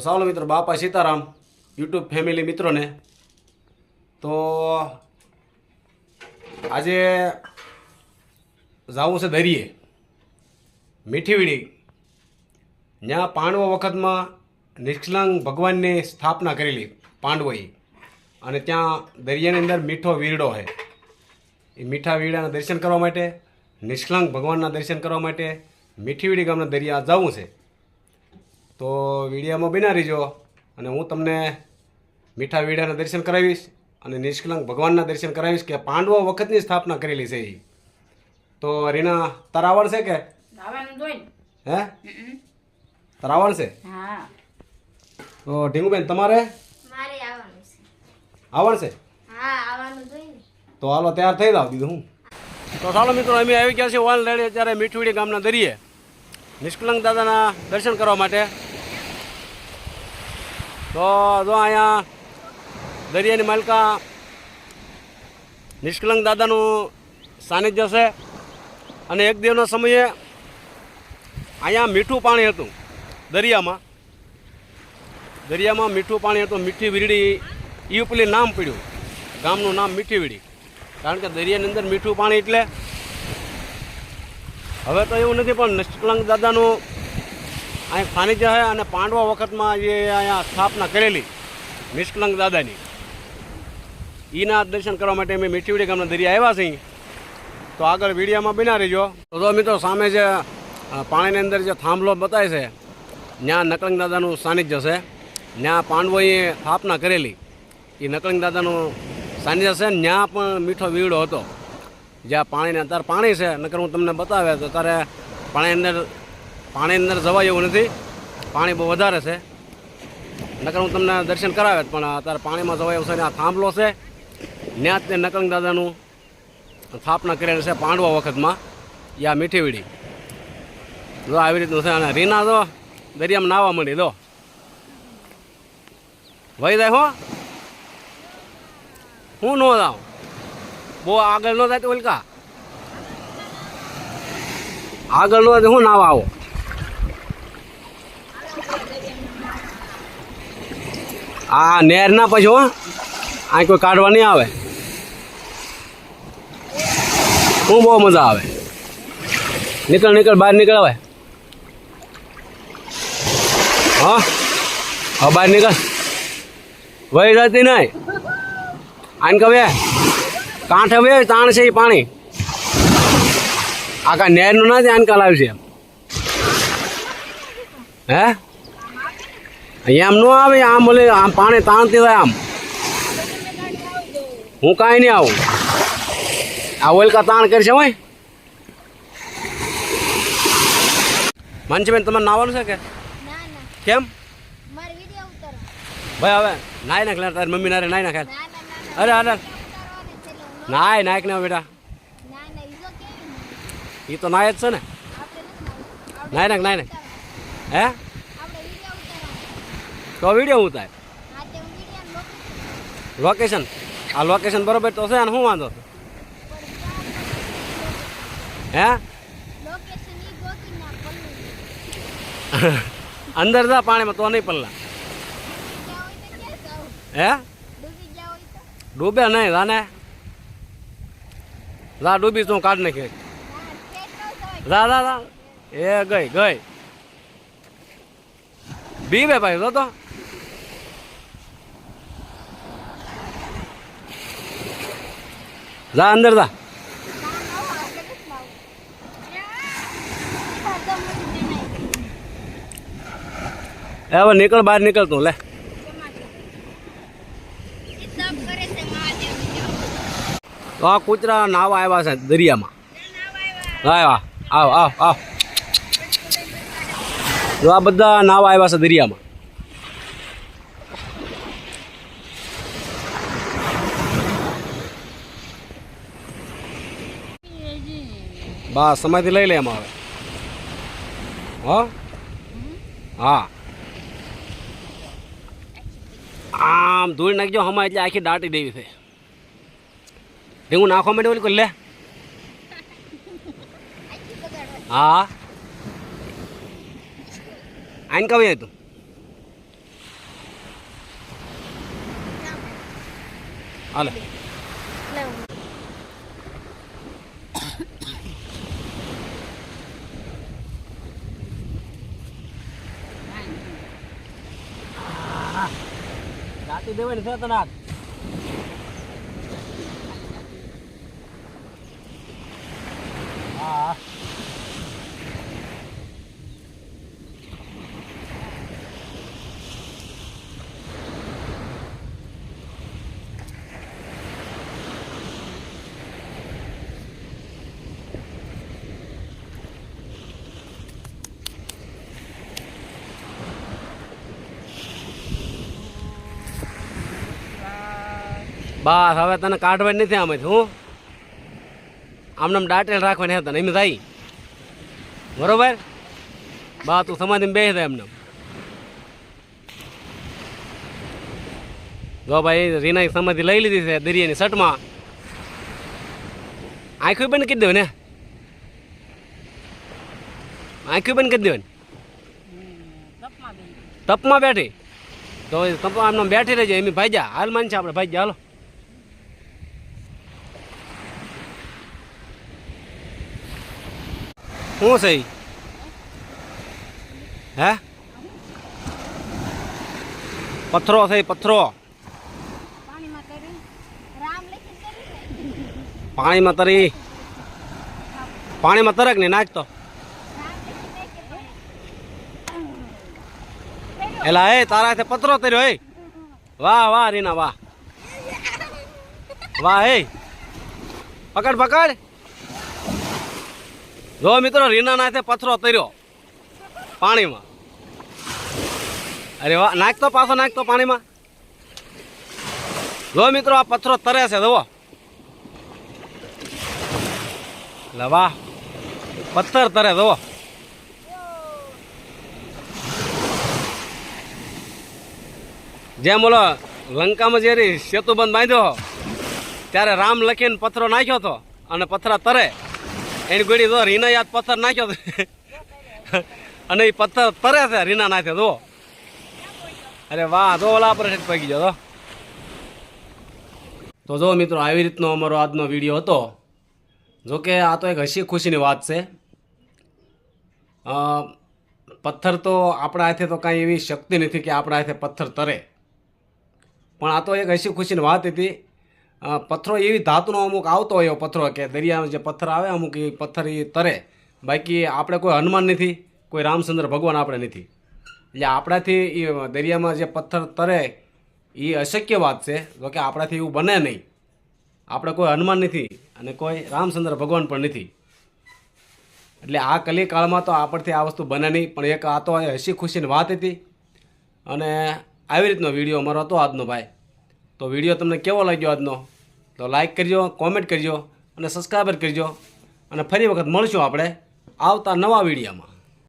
તો સાલો મિત્રો, બાપા સીતારામ, યુટ્યુબ ફેમિલી મિત્રોને. તો આજે જવું છે દરિયે. મીઠીવીડી. ત્યાં પાંડવો વખતમાં નિષ્કલંગ ભગવાનની સ્થાપના કરેલી પાંડવોએ. અને ત્યાં દરિયાની અંદર મીઠો વીરડો છે એ મીઠા વીરડાના દર્શન કરવા માટે, નિષ્કલંગ ભગવાનના દર્શન કરવા માટે મીઠીવીડી ગામના દરિયા જવું છે. તો વિડીયામાં બિના રહીજો અને હું તમને મીઠા વીડાના દર્શન કરાવીશ અને નિષ્કલંક ભગવાનના દર્શન કરાવીશ કે પાંડવો વખતની સ્થાપના કરેલી છે એ તો રીના તારા આવડશે કે? હે? તારા આવડશે તો ઢીંગુબેન તમારે? આવડશે તો હાલો તૈયાર થઈ જાવ દીધું હું. તો ચાલો મિત્રો અમે આવી ગયા છીએ ઓલરેડી અત્યારે મીઠવીડી ગામના દરિયે. નિષ્કલંક દાદાના દર્શન કરવા માટે. તો જો અહીંયા દરિયાની માલકા નિષ્કલંક દાદાનું સાનિધ્ય છે અને એક દિવસના સમયે અહીંયા મીઠું પાણી હતું દરિયામાં. દરિયામાં મીઠું પાણી હતું, મીઠી વીરડી એ ઉપલી નામ પડ્યું. ગામનું નામ મીઠી વીડી કારણ કે દરિયાની અંદર મીઠું પાણી એટલે હવે તો એવું નથી, પણ નિષ્કલંક દાદાનું અહીં સાનિધ્ય છે અને પાંડવા વખતમાં જે અહીંયા સ્થાપના કરેલી નિષ્કલંક દાદાની એના દર્શન કરવા માટે અમે મીઠીવડી ગામના દરિયા આવ્યા છીએ. તો આગળ વિડીયામાં બિના રહીજો. તો મિત્રો સામે જે પાણીની અંદર જે થાંભલો બતાવે છે ત્યાં નકલંગ દાદાનું સાનિધ્ય છે. ત્યાં પાંડવોએ સ્થાપના કરેલી. એ નકલંગ દાદાનું સાનિધ્ય છે. ત્યાં પણ મીઠો વીડો હતો. જ્યાં પાણીને અત્યારે પાણી છે, નકર હું તમને બતાવે તો ત્યારે પાણી અંદર પાણી અંદર જવાય એવું નથી. પાણી બહુ વધારે છે. નકર હું તમને દર્શન કરાવે પણ અત્યારે પાણીમાં જવાય એવું છે ને આ થાંભલો છે. ત્યાં તે નકલંગ દાદાનું સ્થાપના કરેલી છે પાંડવા વખતમાં. યા મીઠી વીડી જો આવી રીતનું છે અને રીના જો, દરિયામાં નાવા મળી દો વહી જાય હો. હું નો જાઉં. બહુ આગળ ન તો ઓલકા. આગળ ન હું નાવા આવો. આ નેર ના પછી હો. આ કોઈ કાઢવા નહીં આવે. હું બહુ મજા આવે. નીકળ નીકળ, બહાર નીકળ હવે. હા? બહાર નીકળ. વહી જતી નહીં. આને કવે કાંઠ હવે તાણ છે એ પાણી. આખા નહેરનું નથી, આને છે એમ. હે? અહીંયા આમ ન આવે આમ બોલે આમ પાણી તાણતી હોય આમ. હું કાંઈ નહીં આવું. આ ઓલકા તાણ કરશે હોય. માનસીબેન તમારે નાવાનું છે કે? કેમ? ભાઈ હવે નાઈ નાખ લે તારી મમ્મી નારે નાઈ નાખે. અરે અરે. નાય નાખ ને બેટા. એ તો નાય જ છે ને. નાય નાખ નાય નાખ. હે? તો વીડિયો હું થાય લોકેશન આ લોકેશન બરોબર તો છે અને શું વાંધો? હે? અંદર જા પાણીમાં તો નહીં પલ્લા. હે? ડૂબી નહીં જાને. જા ડૂબી તું કાઢ નાખી. જા જા જા. એ ગઈ ગઈ. બીબે ભાઈ જો તો. જા, અંદર જા. હવે નીકળ, બહાર નીકળ તું, લે. તો આ કૂતરા નાવા આવ્યા છે દરિયામાં. આવ્યા, આવ આવ આવ. જો આ બધા નાવા આવ્યા છે દરિયામાં. બસ સમયથી લઈ લે એમ હવે. હો? હા. આમ ધોઈ નાખજો હમણાં એટલે આખી દાટી દેવી છે. ઢીંગું નાખવા માટે ઓલી લે. હા. આઈને કવે તું. હાલે. રાતી દેવાની છે તને બસ, હવે તને કાઢવાની નથી આમાંથી હું? આમને આમ દાટેલ રાખવાની હતા એમ થાય? બરોબર? બા, તું સમાધિમાં બેસી થાય એમને જો ભાઈ રીના સમાધિ લઈ લીધી છે દરિયાની શર્ટમાં આંખો બંધ કરી દેવું ને આંખો બંધ કરી તપમાં બેન તપમાં બેઠી. તો તપમાં આમને આમ બેઠી રહેજે, એમ ભાઈ જા, હાલ માન છે આપણે, ભાઈ જા, હાલો. શું છે હે? પથરો છે પથરો. પાણીમાં છે? પાણીમાં તરી. પાણીમાં તરક નહીં નાખતો કે એલા એ તારા હાથે પથ્થરો તર્યો એ. વાહ વાહ રીના વાહ. વાહ એ. પકડ પકડ. જો મિત્રો રીના નાથે પથ્થરો તર્યો પાણીમાં. અરે વાહ નાખતો પાછો નાખતો પાણીમાં. જો મિત્રો, આ પથ્થરો તરે છે, જુઓ. વાહ, પથ્થર તરે, જુઓ. જેમ ઓલો લંકામાં જ્યારે સેતુબંધ બાંધ્યો, ત્યારે રામ લખીને પથ્થરો નાખ્યો હતો અને પથરા તરે. એની ગોળી જો રીના યાદ પથ્થર નાખ્યો છે. અને એ પથ્થર તરે છે, રીના નાખે જો અરે વાહ, જો ઓલા પર પગી ગયો તો જો મિત્રો, આવી રીતનો અમારો આજનો વીડિયો હતો. જો કે આ તો એક હસી ખુશીની વાત છે. પથ્થર તો આપણા હાથે તો કાંઈ એવી શક્તિ નથી કે આપણા હાથે પથ્થર તરે. પણ આ તો એક હસી ખુશીની વાત હતી. પથ્થરો એવી ધાતુનો અમુક આવતો હોય પથ્થરો કે દરિયાનો જે પથ્થર આવે અમુક એ પથ્થર એ તરે. બાકી આપણે કોઈ હનુમાન નથી, કોઈ રામચંદ્ર ભગવાન આપણે નથી. એટલે આપણાથી એ દરિયામાં જે પથ્થર તરે, એ અશક્ય વાત છે. જો કે આપણાથી એવું બને નહીં. આપણે કોઈ હનુમાન નથી અને કોઈ રામચંદ્ર ભગવાન પણ નથી. એટલે આ કલિકાળમાં તો આપણથી આ વસ્તુ બને નહીં. પણ એક આ તો હસી ખુશીની વાત હતી. અને આવી રીતનો વીડિયો અમારો હતો આજનો ભાઈ. તો વીડિયો તમને કેવો લાગ્યો આજનો? તો લાઇક કરજો કોમેન્ટ કરજો અને સબસ્ક્રાઈબર કરજો. અને ફરી વખત મળશું આપણે આવતા નવા વિડીયોમાં.